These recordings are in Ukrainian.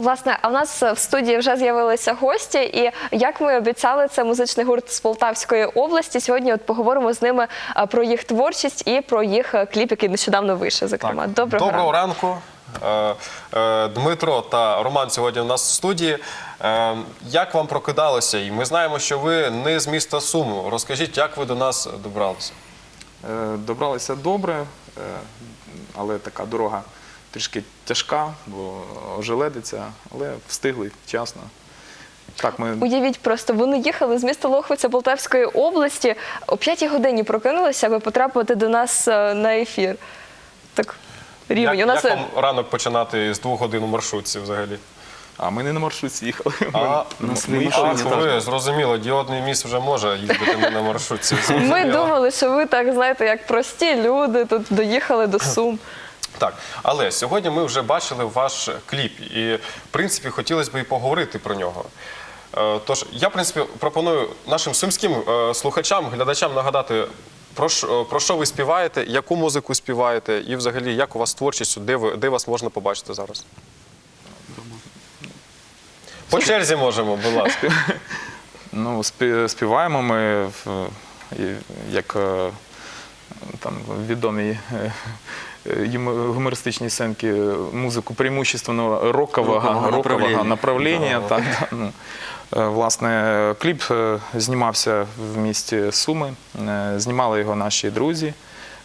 Власне, а в нас в студії вже з'явилися гості, і як ми обіцяли, це музичний гурт з Полтавської області. Сьогодні от поговоримо з ними про їх творчість і про їх е, кліп, який нещодавно вийшов. Зокрема, доброго, Доброго ранку. ранку. Е, е, Дмитро та Роман сьогодні у нас в студії. Е, Як вам прокидалося? І ми знаємо, що ви не з міста Суму. Розкажіть, як ви до нас добралися? Е, Добралися добре, е, але така дорога трішки тяжка, бо ожеледиться, але встигли вчасно. Так, ми Уявіть просто, вони їхали з міста Лохвиця Полтавської області о 5 годині прокинулися, аби потрапити до нас е, на ефір. Так, рівень. Як, У нас як вам ранок починати з двох годин у маршрутці взагалі? а ми не на маршрутці їхали. А, Ми на своїй а, ви зрозуміло, діодний міст вже може їздити не на маршрутці. ми думали, що ви так знаєте, як прості люди тут доїхали до Сум. Так, але сьогодні ми вже бачили ваш кліп, і в принципі хотілося б і поговорити про нього. Е, Тож я, в принципі, пропоную нашим сумським е, слухачам, глядачам нагадати, про що, про що ви співаєте, яку музику співаєте, і взагалі як у вас з творчістю, де, ви, де вас можна побачити зараз. По черзі можемо, будь ласка. Ну, співаємо ми як е, там відомі е, е, гумористичні сценки, е, музику преимущественно рокового, Рокового направлення. Так, да, ну. Е, Власне, кліп е, знімався в місті Суми. Е, Знімали його наші друзі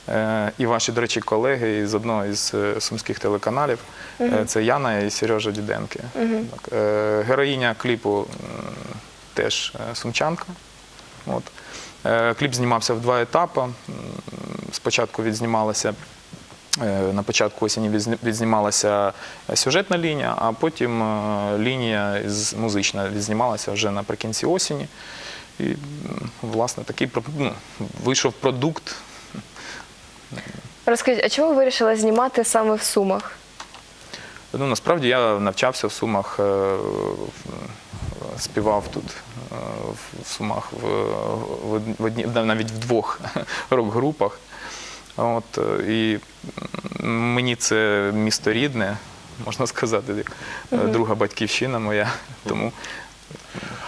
е, і ваші, до речі, колеги із одного із е, сумських телеканалів. Е, Це Яна і Сережа Діденки. Так, е, Героїня кліпу теж е, сумчанка. От. Е, Кліп знімався в два етапи. Спочатку відзнімалася е, на початку осені відзнімалася сюжетна лінія, а потім е, лінія музична відзнімалася вже наприкінці осені. І, власне, такий ну, вийшов продукт. Розкажіть, а чому ви вирішили знімати саме в Сумах? Ну, насправді я навчався в Сумах, е, співав тут е, в- в Сумах в, в, в одні, навіть в двох рок-групах. От, е, і мені це місто рідне, можна сказати, е, друга батьківщина моя. Тому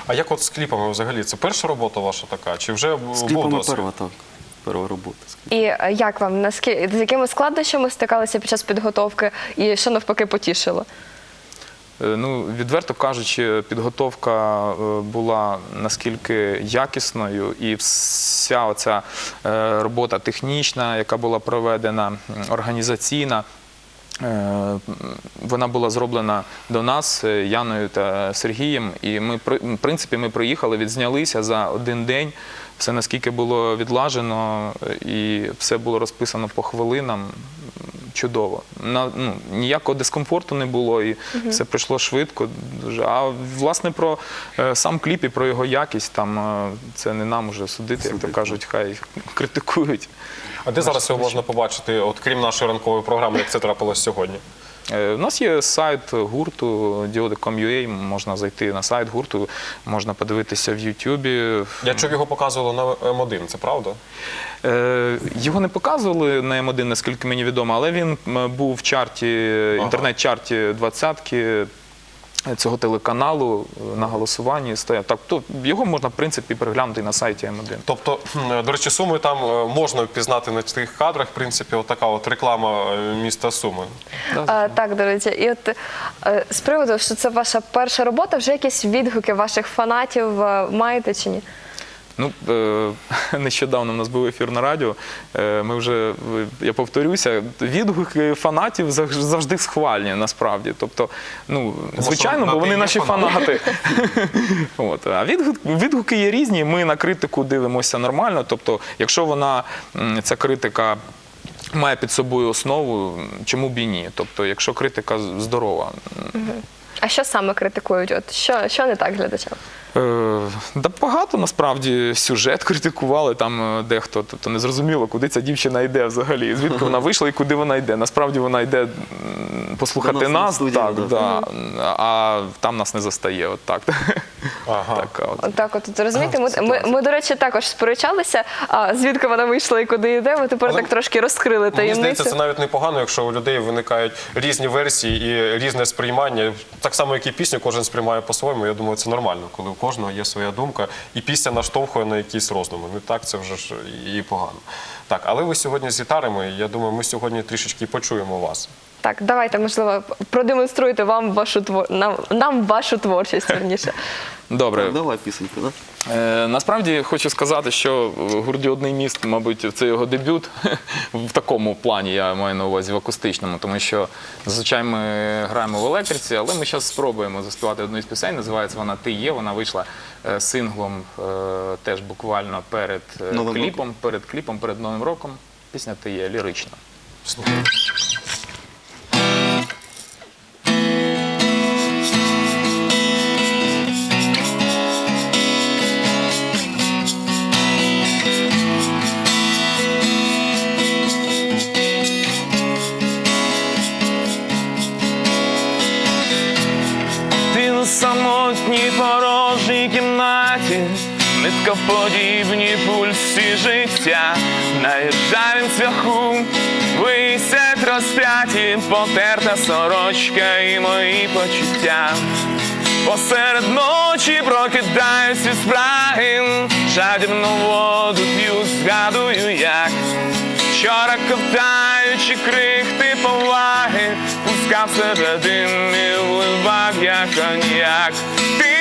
А як от з кліпами взагалі? Це перша робота ваша така? Чи вже З був кліпами досвід? перва, так. Перва робота. І е, як вам наскільки з якими складнощами стикалися під час підготовки, і що навпаки потішило? Е, Ну, відверто кажучи, підготовка е, була наскільки якісною, і вся оця е, робота технічна, яка була проведена, організаційна. Вона була зроблена до нас Яною та Сергієм, і ми в принципі ми приїхали, відзнялися за один день. Все наскільки було відлажено, і все було розписано по хвилинам чудово. На, ну, ніякого дискомфорту не було, і все пройшло швидко. Дуже. А власне про е, сам кліп і про його якість, там е, це не нам уже судити, як то кажуть, хай критикують. А де зараз його можна побачити, от крім нашої ранкової програми, як це трапилось сьогодні? Е, У нас є сайт гурту diode.com.ua, можна зайти на сайт гурту, можна подивитися в Ютубі. Я чув, його показували на М1, це правда? Е, Його не показували на М1, наскільки мені відомо, але він був в чарті, інтернет-чарті двадцятки цього телеканалу е, на голосуванні стояв. Так, то його можна, в принципі, переглянути і на сайті М1. Тобто, до речі, Суми там е, можна впізнати на цих кадрах, в принципі, отака от реклама е, міста Суми. А, так, до речі, і от е, з приводу, що це ваша перша робота, вже якісь відгуки ваших фанатів е, маєте чи ні? Ну, е, нещодавно в нас був ефір на радіо. Е, Ми вже, я повторюся, відгуки фанатів завжди схвальні, насправді. Тобто, ну, звичайно, бо вони наші фанати. От. А відгук, відгуки є різні, ми на критику дивимося нормально. Тобто, якщо вона, ця критика. Має під собою основу, чому б і ні? Тобто, якщо критика здорова, А що саме критикують? От що, що не так глядачам? Е, да багато насправді сюжет критикували там е, дехто, тобто не зрозуміло, куди ця дівчина йде взагалі, звідки вона вийшла і куди вона йде. Насправді вона йде послухати нас нас, студію, так, да. да, а там нас не застає. От так. Ага. Така от. Так, от розумієте, ми, ми, ми, до речі, також сперечалися, а звідки вона вийшла і куди йде. Ми тепер Але так трошки розкрили Мені здається, це навіть непогано, якщо у людей виникають різні версії і різне сприймання. Так само, як і пісню, кожен сприймає по-своєму. Я думаю, це нормально, коли у кожного є своя думка, і пісня наштовхує на якісь роздуми. Не так, це вже ж і погано. Так, але ви сьогодні з гітарами. Я думаю, ми сьогодні трішечки почуємо вас. Так, давайте, можливо, продемонструйте вам вашу твор... нам, нам вашу творчість верніше. Добре, Давай пісеньку, да? Е, насправді хочу сказати, що гурді одний міст, мабуть, це його дебют в такому плані, я маю на увазі в акустичному, тому що зазвичай ми граємо в електриці, але ми зараз спробуємо заспівати одну із пісень. Називається вона Ти є. Вона вийшла е, синглом е, теж буквально перед е, Новим кліпом, перед кліпом, перед Новим роком. Пісня Ти є лірична. Слухайте. Пульсі життя, на іржавім цвяху висять розп'яті, потерта сорочка і мої почуття. Посеред ночі прокидаюсь із спраги, жадібну воду п'ю, згадую, як Вчора ковтаючи крихти поваги, пускав середини вливав я коньяк. Ти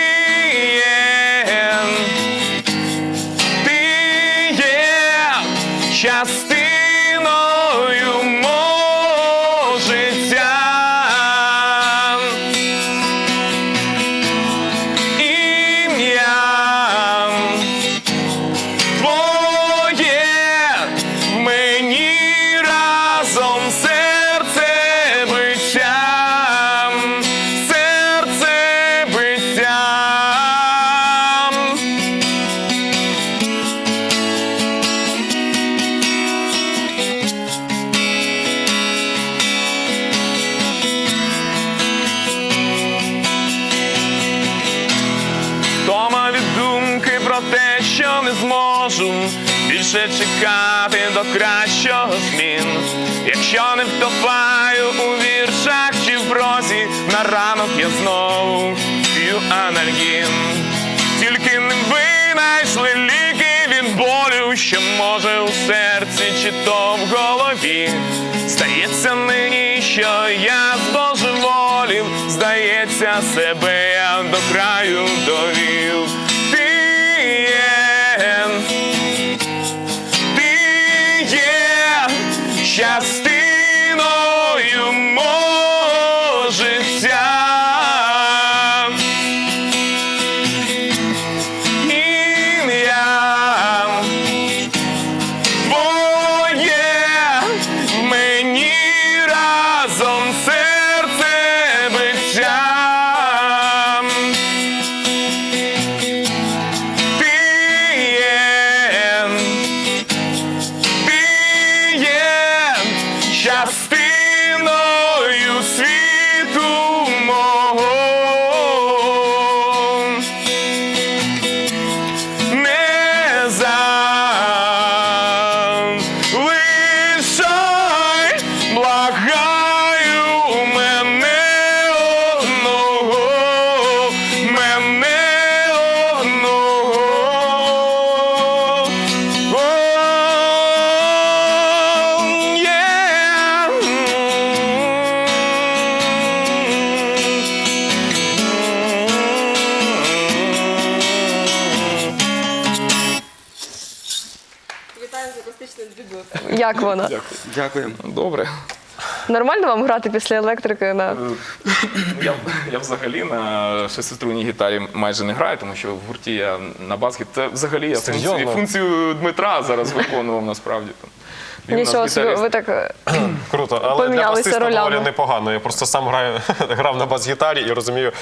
зможу більше чекати до кращого змін. Якщо не втопаю у віршах чи в прозі, на ранок я знову п'ю анальгін. Тільки не винайшли ліки від болю, що може у серці чи то в голові. Здається мені, що я збожеволів, здається, себе я до краю довів. night. Як воно? Дякуємо. Добре. Нормально вам грати після електрики на Я, я взагалі на шестиструнній гітарі майже не граю, тому що в гурті я на бас Це взагалі я функцію, функцію Дмитра зараз виконував насправді. Він нічого собі, ви так е, Круто, але для басиста ролями. доволі непогано. Я просто сам граю, грав на бас-гітарі і розумію,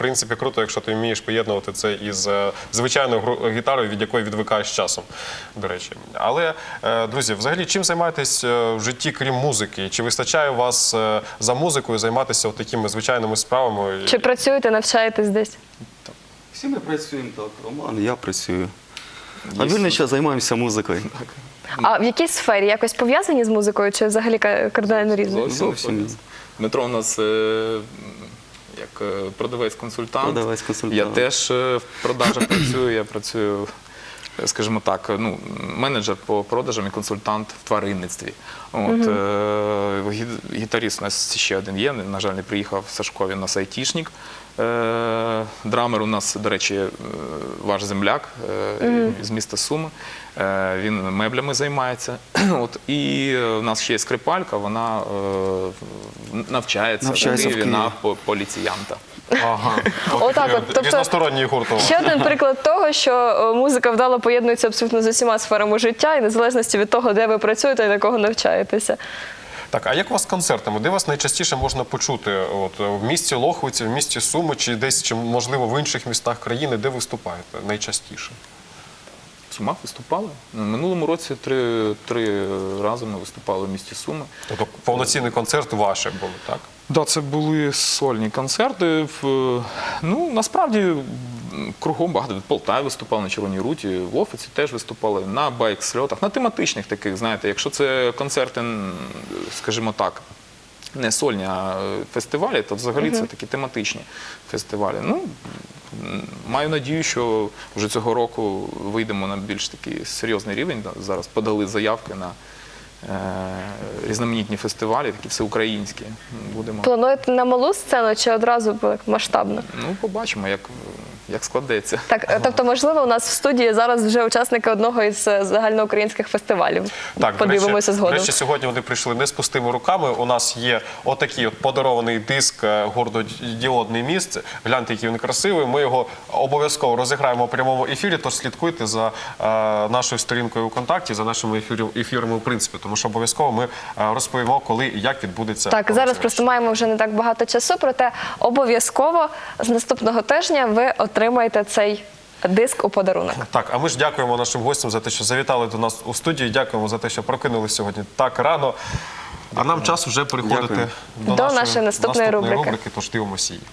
принципі, круто, якщо ти вмієш поєднувати це із е, звичайною гітарою, від якої відвикаєш часом, до речі. Але, е, друзі, взагалі, чим займаєтесь е, в житті, крім музики? Чи вистачає у вас за музикою займатися от такими звичайними справами? Чи працюєте, навчаєтесь десь? Всі ми працюємо так. Роман, я працюю. А вільний час займаємося музикою. А в якій сфері? Якось пов'язані з музикою, чи взагалі ка- кардинально різні? Зовсім. Дмитро у нас продавець-консультант. Продавець-консультант. Я теж е, в продажах працюю. Я працюю, е, скажімо так, ну, менеджер по продажам і консультант в тваринництві. От, е, гітаріст у нас ще один є. На жаль, не приїхав Сашко, він у нас айтішник. Е, Драмер у нас, до речі, е, ваш земляк е, з міста Суми. Е, Він меблями займається. От, і е, у нас ще є скрипалька, вона е, навчається, Навчається в в Києві на поліціянта. Ага. Отак от, тобто- Різносторонній гурт. Ще один приклад того, що музика вдало поєднується абсолютно з усіма сферами життя, і незалежності від того, де ви працюєте і на кого навчаєтеся. Так, а як у вас з концертами? Де вас найчастіше можна почути? От в місті Лохвиці, в місті Суми, чи десь, чи можливо в інших містах країни, де виступаєте найчастіше? Сумах виступали. Ну, Минулому році три, три рази ми виступали в місті Суми. Тобто повноцінний концерт ваше були, так? Да, це були сольні концерти. В, ну, насправді кругом багато. В Полтаві виступали на Червоній руті, в офісі теж виступали на байк-сльотах, на тематичних таких, знаєте, якщо це концерти, м, скажімо так. Не сольні, а е, фестивалі, то взагалі це такі тематичні фестивалі. Ну, маю надію, що вже цього року вийдемо на більш такий серйозний рівень. Зараз подали заявки на е, різноманітні фестивалі, такі всеукраїнські. Будемо Плануєте на малу сцену чи одразу масштабно? Ну, побачимо, як, як складеться. Так, е, тобто, можливо, у нас в студії зараз вже учасники одного із е, загальноукраїнських фестивалів. Так, Подивимося згодом. До речі, сьогодні вони прийшли не з пустими руками. У нас є отакий от подарований диск е, гордодіодний міст. Гляньте, який він красивий. Ми його обов'язково розіграємо в прямому ефірі. Тож слідкуйте за е, нашою сторінкою у контакті, за нашими ефірі- ефірами в принципі, тому що обов'язково ми розповімо, коли і як відбудеться. Так, зараз просто маємо вже не так багато часу, проте обов'язково з наступного тижня ви отримаєте цей диск у подарунок. Так, а ми ж дякуємо нашим гостям за те, що завітали до нас у студію. Дякуємо за те, що прокинулись сьогодні так рано. А нам час вже переходити Дякую. до, До нашої наступної рубрики. Тож дивимося її.